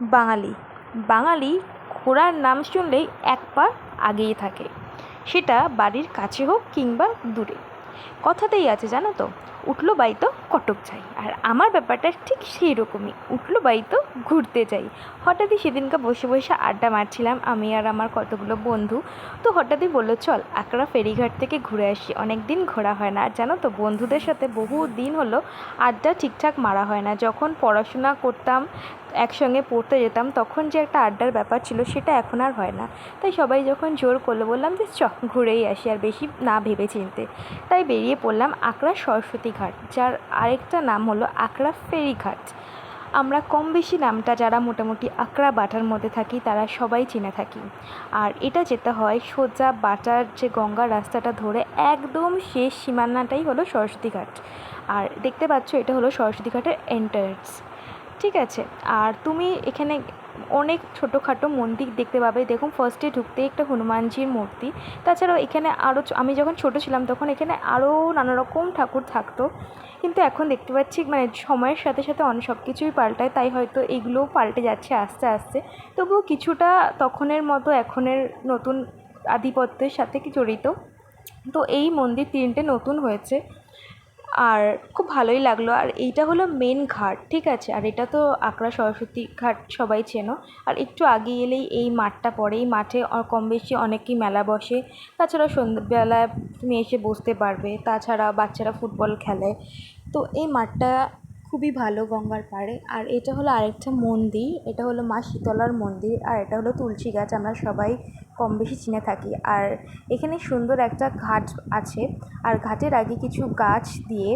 বাঙালি। বাঙালি ঘোড়ার নাম শুনলেই এক পা আগেই থাকে। সেটা বাড়ির কাছে হোক কিংবা দূরে। কথাতেই আছে জানো তো উঠল বাই তো কটক যাই। আর আমার ব্যাপারটা ঠিক সেই রকমই। উঠল বাই তো ঘুরতে যাই। হঠাৎই সেদিনকে বসে বসে আড্ডা মারছিলাম আমি আর আমার কতগুলো বন্ধু। তো হঠাৎই বলল, চল আকরা ফেরিঘাট থেকে ঘুরে আসি। অনেক দিন ঘোরা হয় না। আর জানো তো, বন্ধুদের সাথে বহু দিন হলো আড্ডা ঠিকঠাক মারা হয় না। যখন পড়াশোনা করতাম, একসঙ্গে পড়তে যেতাম, তখন যে একটা আড্ডার ব্যাপার ছিল সেটা এখন আর হয় না। তাই সবাই যখন জোর করল, বললাম যে চ, ঘুরেই আসি। আর বেশি না ভেবে চিনতে তাই বেরিয়ে পড়লাম আকরা সরস্বতী ঘাট, যার আরেকটা নাম হলো আকরা ফেরিঘাট আমরা কম বেশি নামটা যারা মোটামুটি আকরা বাটার মধ্যে থাকি, তারা সবাই চিনে থাকি। আর এটা যেতে হয় সোজা বাটার যে গঙ্গা রাস্তাটা ধরে, একদম শেষ সীমানাটাই হলো সরস্বতী ঘাট। আর দেখতে পাচ্ছ এটা হলো সরস্বতী ঘাটের এন্ট্রান্স ঠিক আছে? আর তুমি এখানে অনেক ছোটোখাটো মন্দির দেখতে পাবে। দেখুন ফার্স্টে ঢুকতে একটা হনুমানজির মূর্তি। তাছাড়াও এখানে আরও আমি যখন ছোটো ছিলাম তখন এখানে আরও নানা রকম ঠাকুর থাকতো। কিন্তু এখন দেখতে পাচ্ছি মানে সময়ের সাথে সাথে অনেক সব কিছুই পাল্টায়। তাই হয়তো এগুলোও পাল্টে যাচ্ছে আস্তে আস্তে। তবুও কিছুটা তখনের মতো এখনের নতুন আধিপত্যের সাথে কি জড়িত। তো এই মন্দির তিনটে নতুন হয়েছে। আর খুব ভালোই লাগল। আর এইটা হলো মেন ঘাট, ঠিক আছে? আর এটা তো আকরা সরস্বতী ঘাট সবাই চেনো। আর একটু আগে এলেই এই মাঠটা পড়ে। এই মাঠে কম বেশি অনেকই মেলা বসে। তাছাড়া সন্ধ্যেবেলায় তুমি এসে বসতে পারবে। তাছাড়া বাচ্চারা ফুটবল খেলে। তো এই মাঠটা খুবই ভালো গঙ্গার পাড়ে। আর এটা হলো আরেকটা মন্দির। এটা হলো মা শীতলার মন্দির। আর এটা হলো তুলসী গাছ। আমরা সবাই কম বেশি চিনে থাকি। আর এখানে সুন্দর একটা ঘাট আছে। আর ঘাটের আগে কিছু গাছ দিয়ে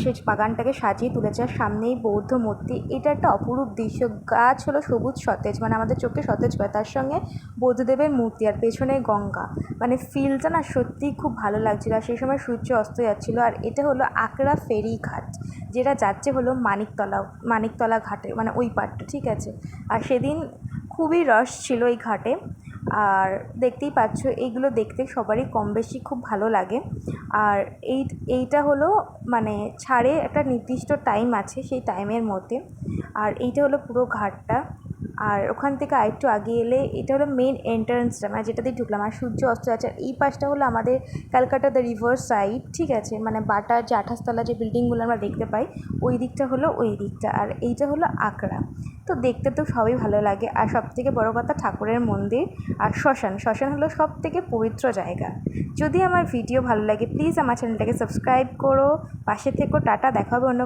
সে বাগানটাকে সাজিয়ে তুলেছে। আর সামনেই বৌদ্ধ মূর্তি। এটা একটা অপরূপ দৃশ্য। গাছ হলো সবুজ সতেজ মানে আমাদের চোখে সতেজ করে। তার সঙ্গে বৌদ্ধদেবের মূর্তি। আর পেছনে গঙ্গা। মানে ফিলটা না সত্যিই খুব ভালো লাগছিল। আর সেই সময় সূর্য অস্ত যাচ্ছিল। আর এটা হলো আকরা ফেরি ঘাট, যেটা যাচ্ছে হলো মানিকতলা মানিকতলা ঘাটে মানে ওই পারটা ঠিক আছে? আর সেদিন খুবই রস ছিল এই ঘাটে। আর দেখতেই পাচ্ছ এইগুলো দেখতে সবারই কম বেশি খুব ভালো লাগে। আর এই, এইটা হলো মানে ছাড়ে একটা নির্দিষ্ট টাইম আছে সেই টাইমের মধ্যে। আর এইটা হলো পুরো ঘাটটা। আর ওখান থেকে আরেকটু আগে এলে এটা হলো মেন এন্ট্রান্সটা মানে যেটা দিয়ে ঢুকলাম। আর সূর্য অস্ত যাচ্ছে, আর এই পাশটা হলো আমাদের ক্যালকাটা দ্য রিভার সাইড ঠিক আছে? মানে বাটার যে আঠাশতলা যে বিল্ডিংগুলো আমরা দেখতে পাই, ওই দিকটা হলো ওই দিকটা, আর এইটা হলো আকড়া তো দেখতে তো সবই ভালো লাগে। আর সবথেকে বড় কথা ঠাকুরের মন্দির আর শ্মশান। শ্মশান হলো সব থেকে পবিত্র জায়গা। যদি আমার ভিডিও ভালো লাগে প্লিজ আমার চ্যানেলটাকে সাবস্ক্রাইব করো। পাশে থেকো, টাটা, দেখা হবে অন্য